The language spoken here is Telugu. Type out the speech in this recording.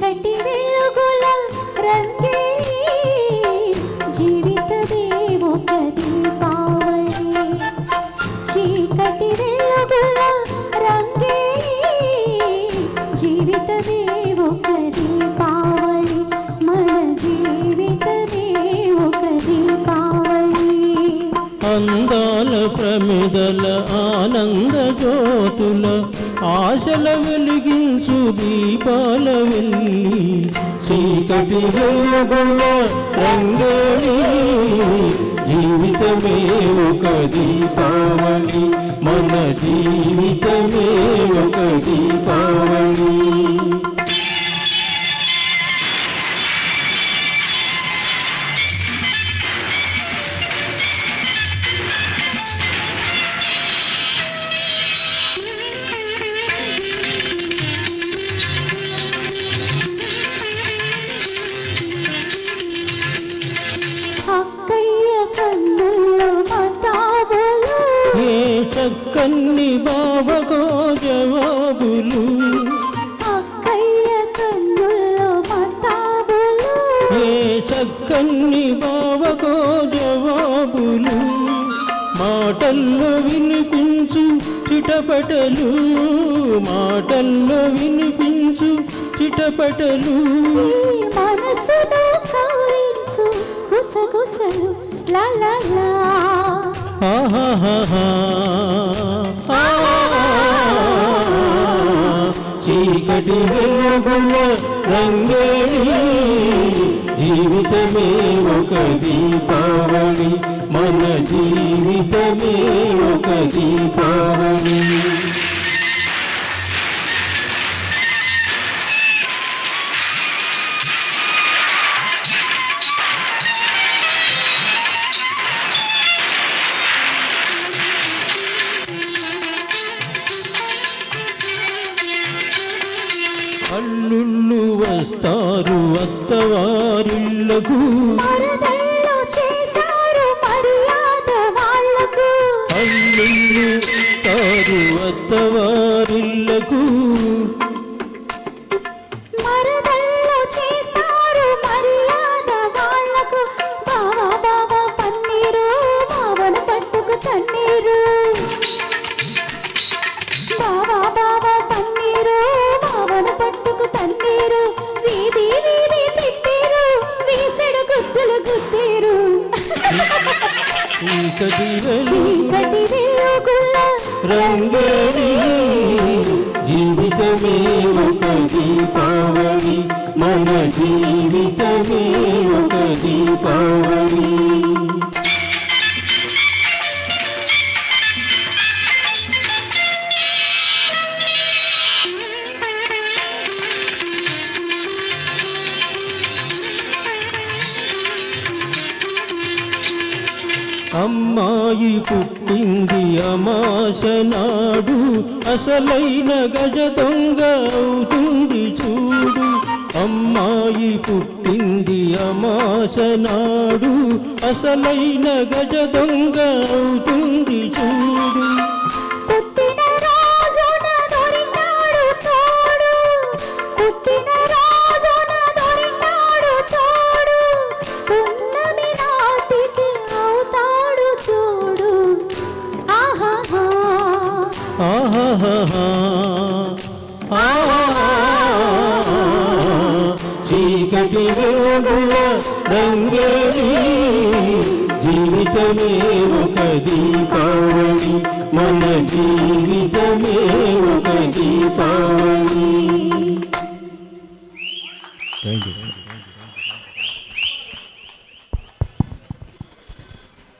చీకటి వెలుగుల రంగే జీవితమే ఒక దీపావళి చీకటి వెలుగుల రంగే జీవితమే అందాల ప్రమిదల ఆనంద జ్యోతుల ఆశల వెలిగించు దీపాల వెళ్ళి చీకటి వెలుగుల రంగేణి జీవితమే ఒక దీపావళి. ఏ చక్కన్ని బావగో జవాబులు. అక్కయ్య కన్నుల్లో మతాబులు ఏ చక్కన్ని బావకో జవాబులు. మాటల్లో వినిపించు చిటపటలు. మాటల్లో వినిపించు చిటపటలు. ఈ మనసును కవ్వించు గుసగుసలు లా లా లా. చీకటి వెలుగుల రంగేణి. జీవితమే ఒక దీపావళి. మన జీవితమే ఒక దీపావళి. అల్లుళ్ళు వస్తారు వాళ్ళకు. అల్లుళ్ళు వస్తారు అత్తవారిళ్ళకు చీకటి చీకటి వెలుగుల రంగేణి జీవితమే ఒక దీపావళి. మన జీవితమే ఒక దీపావళి. అమ్మాయి పుట్టింది అమాస నాడు. అసలైన గజ దొంగ అవుతుంది చూడు. అమ్మాయి పుట్టింది అమాస నాడు. అసలైన గజ దొంగ అవుతుంది చూడు. చీకటి వెలుగుల రంగేణి జీవితమే ఒక దీపావళి. మన జీవితమే ఒక దీపావళి.